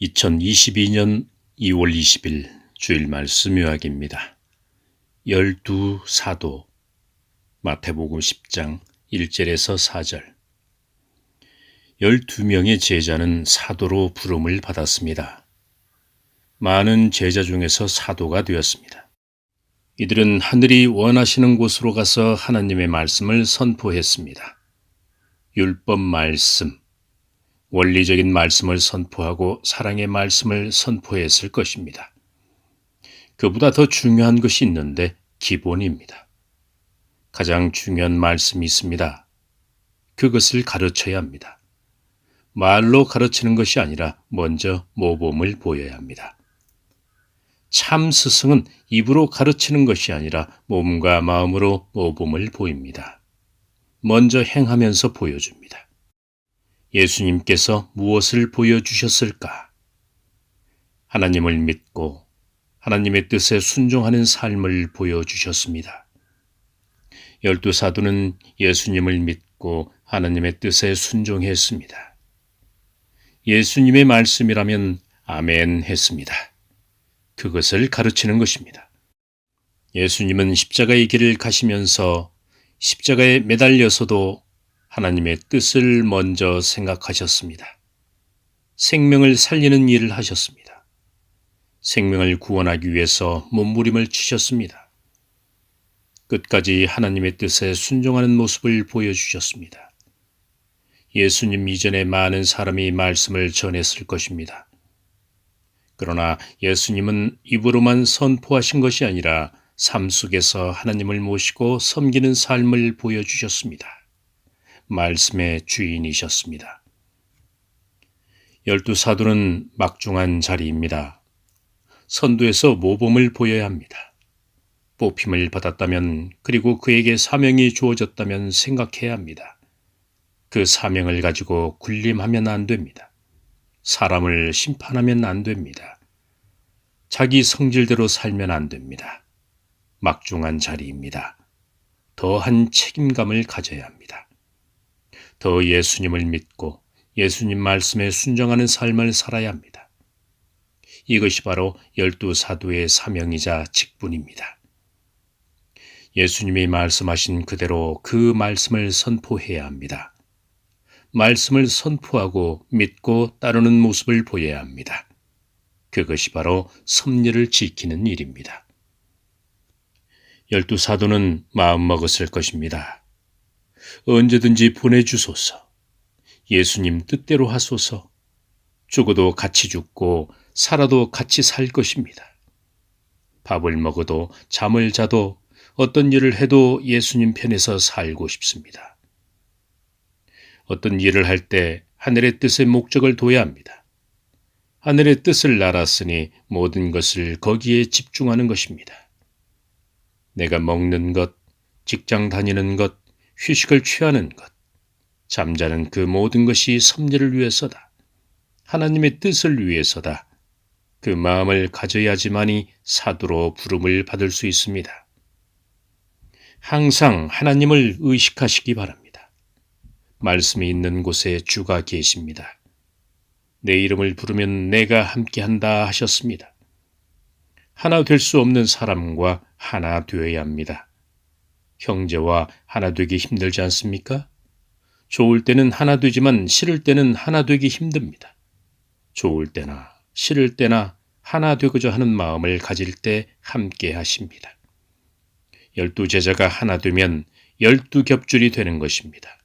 2022년 2월 20일 주일 말씀 요약입니다. 열두 사도 마태복음 10장 1절에서 4절 열두 명의 제자는 사도로 부름을 받았습니다. 많은 제자 중에서 사도가 되었습니다. 이들은 하늘이 원하시는 곳으로 가서 하나님의 말씀을 선포했습니다. 율법 말씀, 원리적인 말씀을 선포하고 사랑의 말씀을 선포했을 것입니다. 그보다 더 중요한 것이 있는데 기본입니다. 가장 중요한 말씀이 있습니다. 그것을 가르쳐야 합니다. 말로 가르치는 것이 아니라 먼저 모범을 보여야 합니다. 참 스승은 입으로 가르치는 것이 아니라 몸과 마음으로 모범을 보입니다. 먼저 행하면서 보여줍니다. 예수님께서 무엇을 보여주셨을까? 하나님을 믿고 하나님의 뜻에 순종하는 삶을 보여주셨습니다. 열두 사도는 예수님을 믿고 하나님의 뜻에 순종했습니다. 예수님의 말씀이라면 아멘 했습니다. 그것을 가르치는 것입니다. 예수님은 십자가의 길을 가시면서 십자가에 매달려서도 하나님의 뜻을 먼저 생각하셨습니다. 생명을 살리는 일을 하셨습니다. 생명을 구원하기 위해서 몸부림을 치셨습니다. 끝까지 하나님의 뜻에 순종하는 모습을 보여주셨습니다. 예수님 이전에 많은 사람이 말씀을 전했을 것입니다. 그러나 예수님은 입으로만 선포하신 것이 아니라 삶 속에서 하나님을 모시고 섬기는 삶을 보여주셨습니다. 말씀의 주인이셨습니다. 열두 사도는 막중한 자리입니다. 선두에서 모범을 보여야 합니다. 뽑힘을 받았다면 그리고 그에게 사명이 주어졌다면 생각해야 합니다. 그 사명을 가지고 군림하면 안 됩니다. 사람을 심판하면 안 됩니다. 자기 성질대로 살면 안 됩니다. 막중한 자리입니다. 더한 책임감을 가져야 합니다. 더 예수님을 믿고 예수님 말씀에 순정하는 삶을 살아야 합니다. 이것이 바로 열두 사도의 사명이자 직분입니다. 예수님이 말씀하신 그대로 그 말씀을 선포해야 합니다. 말씀을 선포하고 믿고 따르는 모습을 보여야 합니다. 그것이 바로 섭리를 지키는 일입니다. 열두 사도는 마음먹었을 것입니다. 언제든지 보내주소서. 예수님 뜻대로 하소서. 죽어도 같이 죽고 살아도 같이 살 것입니다. 밥을 먹어도 잠을 자도 어떤 일을 해도 예수님 편에서 살고 싶습니다. 어떤 일을 할 때 하늘의 뜻의 목적을 둬야 합니다. 하늘의 뜻을 알았으니 모든 것을 거기에 집중하는 것입니다. 내가 먹는 것, 직장 다니는 것, 휴식을 취하는 것, 잠자는 그 모든 것이 섭리를 위해서다. 하나님의 뜻을 위해서다. 그 마음을 가져야지만이 사도로 부름을 받을 수 있습니다. 항상 하나님을 의식하시기 바랍니다. 말씀이 있는 곳에 주가 계십니다. 내 이름을 부르면 내가 함께한다 하셨습니다. 하나 될 수 없는 사람과 하나 되어야 합니다. 형제와 하나 되기 힘들지 않습니까? 좋을 때는 하나 되지만 싫을 때는 하나 되기 힘듭니다. 좋을 때나 싫을 때나 하나 되고자 하는 마음을 가질 때 함께 하십니다. 열두 제자가 하나 되면 열두 겹줄이 되는 것입니다.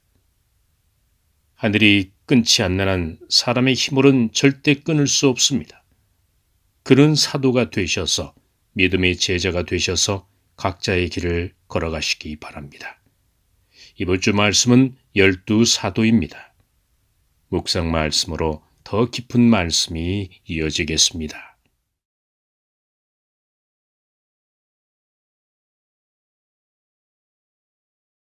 하늘이 끊지 않는 한 사람의 힘으로는 절대 끊을 수 없습니다. 그런 사도가 되셔서 믿음의 제자가 되셔서 각자의 길을 걸어가시기 바랍니다. 이번 주 말씀은 열두 사도입니다. 묵상 말씀으로 더 깊은 말씀이 이어지겠습니다.